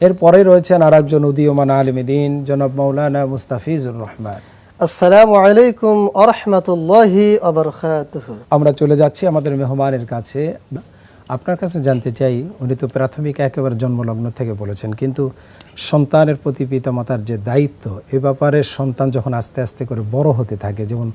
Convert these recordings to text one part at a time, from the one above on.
এরপরে রয়েছেন আর একজন উদীয়মান আলমদিন জনাব মৌলানা মুস্তাফিজুর রহমান। আসসালামু আলাইকুম আরহামতুল্লাহি আমরা চলে যাচ্ছি আমাদের মেহমানের কাছে। আপনার কাছে জানতে চাই উনি তো প্রাথমিক একেবারে জন্মলগ্ন থেকে বলেছেন কিন্তু সন্তানের প্রতি পিতামাতার যে দায়িত্ব এ ব্যাপারে সন্তান যখন আস্তে আস্তে করে বড় হতে থাকে যেমন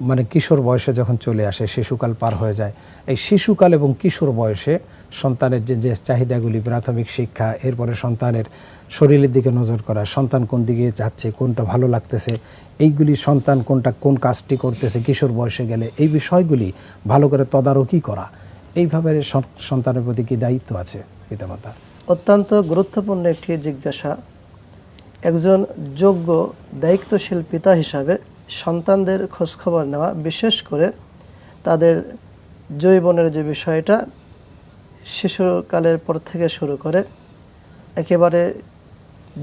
মানে কিশোর বয়সে যখন চলে আসে, শিশুকাল পার হয়ে যায়, এই শিশুকাল এবং কিশোর বয়সে সন্তানের যে যে চাহিদাগুলি, প্রাথমিক শিক্ষা, এরপরে সন্তানের শরীরের দিকে নজর করা, সন্তান কোন দিকে যাচ্ছে, কোনটা ভালো লাগতেছে, এইগুলি সন্তান কোনটা, কোন কাজটি করতেছে, কিশোর বয়সে গেলে এই বিষয়গুলি ভালো করে তদারকি করা, এইভাবে সন- সন্তানের প্রতি কি দায়িত্ব আছে, পিতামাতা? অত্যন্ত গুরুত্বপূর্ণ একটি জিজ্ঞাসা। একজন যোগ্য, দায়িত্বশীল পিতা হিসাবে সন্তানদের খোঁজখবর নেওয়া বিশেষ করে তাদের জৈবনের যে বিষয়টা শিশুকালের পর থেকে শুরু করে একেবারে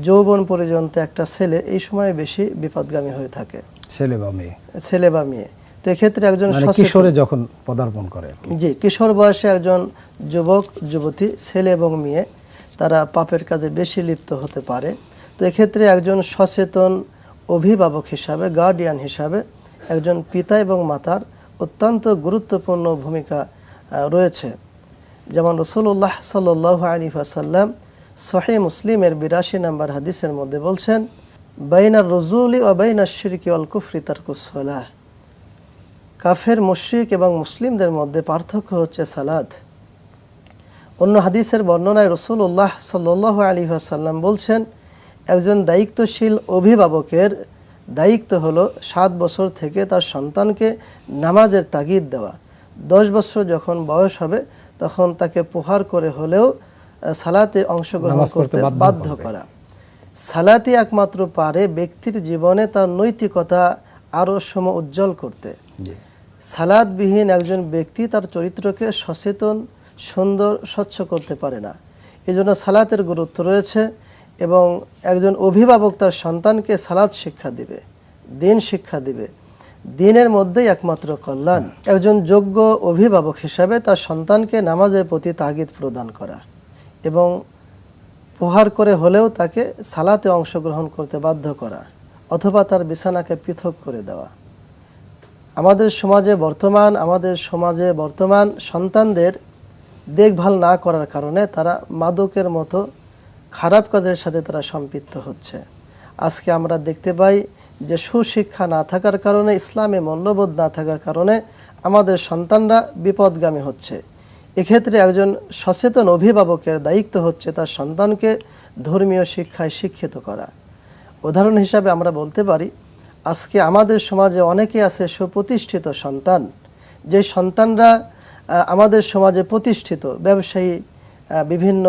যৌবন পর্যন্ত একটা ছেলে এই সময় বেশি বিপদগামী হয়ে থাকে। ছেলে বা মেয়ে? ছেলে বা মেয়ে। তো এক্ষেত্রে একজন মানে কিশোরে যখন পদার্পণ করে জি কিশোর বয়সে একজন যুবক যুবতী ছেলে এবং মেয়ে তারা পাপের কাজে বেশি লিপ্ত হতে পারে। তো এক্ষেত্রে একজন সচেতন অভিভাবক হিসাবে গার্ডিয়ান হিসাবে একজন পিতা এবং মাতার অত্যন্ত গুরুত্বপূর্ণ ভূমিকা রয়েছে। যেমন রসুল্লাহ সাল আলী আসাল্লাম সহে মুসলিমের বিরাশি নাম্বার হাদিসের মধ্যে বলছেন বাইনার রজুলি ও বাইনার শিরকি অল কুফরি তারকুসলাহ কাফের, মুশরিক এবং মুসলিমদের মধ্যে পার্থক্য হচ্ছে সালাদ অন্য হাদিসের বর্ণনায় রসুল্লাহ সাল্লাহ আলী আসাল্লাম বলছেন একজন দায়িত্বশীল অভিভাবকের দায়িত্ব হলো সাত বছর থেকে তার সন্তানকে নামাজের তাগিদ দেওয়া। দশ বছর যখন বয়স হবে তখন তাকে প্রহার করে হলেও সালাতে অংশগ্রহণ করতে বাধ্য করা। সালাতি একমাত্র পারে ব্যক্তির জীবনে তার নৈতিকতা আরও সম উজ্জ্বল করতে। সালাদবিহীন একজন ব্যক্তি তার চরিত্রকে সচেতন সুন্দর স্বচ্ছ করতে পারে না। এজন্য সালাতের গুরুত্ব রয়েছে। এবং একজন অভিভাবক তার সন্তানকে সালাদ শিক্ষা দিবে দিন শিক্ষা দিবে। দিনের মধ্যেই একমাত্র কল্যাণ। একজন যোগ্য অভিভাবক হিসাবে তার সন্তানকে নামাজের প্রতি তাগিদ প্রদান করা এবং প্রহার করে হলেও তাকে সালাতে অংশগ্রহণ করতে বাধ্য করা অথবা তার বিছানাকে পৃথক করে দেওয়া। আমাদের সমাজে বর্তমান আমাদের সমাজে বর্তমান সন্তানদের দেখভাল না করার কারণে তারা মাদকের মতো খারাপ কাজের সাথে তারা সম্পৃক্ত হচ্ছে। আজকে আমরা দেখতে পাই যে সুশিক্ষা না থাকার কারণে, ইসলামে মূল্যবোধ না থাকার কারণে আমাদের সন্তানরা বিপদগামী হচ্ছে। এক্ষেত্রে একজন সচেতন অভিভাবকের দায়িত্ব হচ্ছে তার সন্তানকে ধর্মীয় শিক্ষায় শিক্ষিত করা। উদাহরণ হিসাবে আমরা বলতে পারি, আজকে আমাদের সমাজে অনেকে আছে সুপ্রতিষ্ঠিত সন্তান। যে সন্তানরা আমাদের সমাজে প্রতিষ্ঠিত, ব্যবসায়ী বিভিন্ন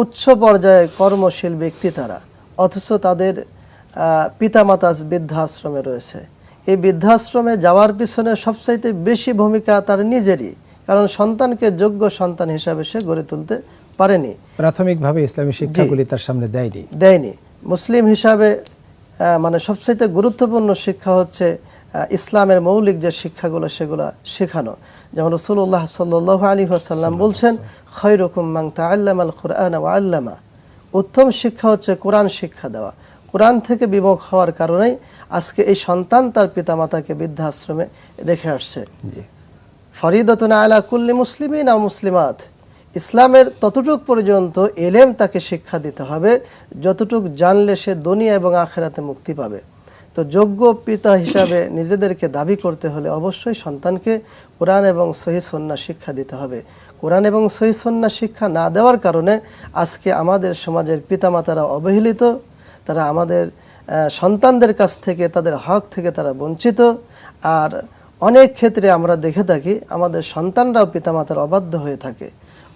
উচ্চ পর্যায়ে কর্মশীল ব্যক্তি তারা অথচ তাদের পিতামাতা বৃদ্ধাশ্রমে রয়েছে। এই বৃদ্ধাশ্রমে যাওয়ার পিছনে সবচাইতে বেশি ভূমিকা তার নিজেরই কারণ সন্তানকে যোগ্য সন্তান হিসাবে সে গড়ে তুলতে পারেনি। প্রাথমিকভাবে ইসলামী শিক্ষাগুলি তার সামনে দেয়নি। দেয়নি। মুসলিম হিসাবে মানে সবচাইতে গুরুত্বপূর্ণ শিক্ষা হচ্ছে ইসলামের মৌলিক যে শিক্ষাগুলো সেগুলো শেখানো। যেমন রসুল্লাহ সাল্লাহ আলী আসাল্লাম বলছেন খৈরকুম মাংতা তাল্লাম আল কোরআন আল্লামা। উত্তম শিক্ষা হচ্ছে কোরআন শিক্ষা দেওয়া। কোরআন থেকে বিমুখ হওয়ার কারণেই আজকে এই সন্তান তার পিতামাতাকে বৃদ্ধাশ্রমে রেখে আসছে। জি। ফরিদতন আলা কুল্লি মুসলিমিন না মুসলিমাত। ইসলামের ততটুক পর্যন্ত এলেম তাকে শিক্ষা দিতে হবে যতটুক জানলে সে দুনিয়া এবং আখেরাতে মুক্তি পাবে। তো যোগ্য পিতা হিসাবে নিজেদেরকে দাবি করতে হলে অবশ্যই সন্তানকে কোরআন এবং সহি সন্না শিক্ষা দিতে হবে। কোরআন এবং সহি সন্না শিক্ষা না দেওয়ার কারণে আজকে আমাদের সমাজের পিতামাতারা অবহেলিত, তারা আমাদের সন্তানদের কাছ থেকে, তাদের হক থেকে তারা বঞ্চিত। আর অনেক ক্ষেত্রে আমরা দেখে থাকি, আমাদের সন্তানরাও পিতামাতার অবাধ্য হয়ে থাকে।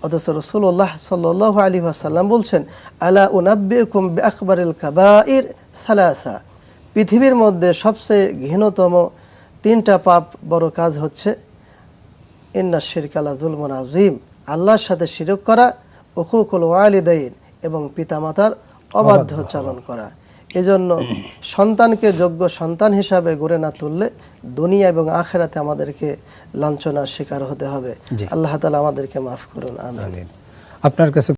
অথচ রসুল্লাহ সাল্লাহ আলী আসাল্লাম বলছেন, আলা উনাব্বিকুম আকবরুল কাবাইর সালাসা। পৃথিবীর মধ্যে সবচেয়ে ঘৃণতম তিনটা পাপ বড় কাজ হচ্ছে ইন্না শিরকালা জুলমন আজিম আল্লাহর সাথে শিরক করা উকুকুল ওয়ালিদাইন এবং পিতামাতার অবাধ্যচারণ করা। এজন্য সন্তানকে যোগ্য সন্তান হিসাবে গড়ে না তুললে দুনিয়া এবং আখেরাতে আমাদেরকে লাঞ্ছনার শিকার হতে হবে। আল্লাহ তালা আমাদেরকে মাফ করুন আমিন। আপনার কাছে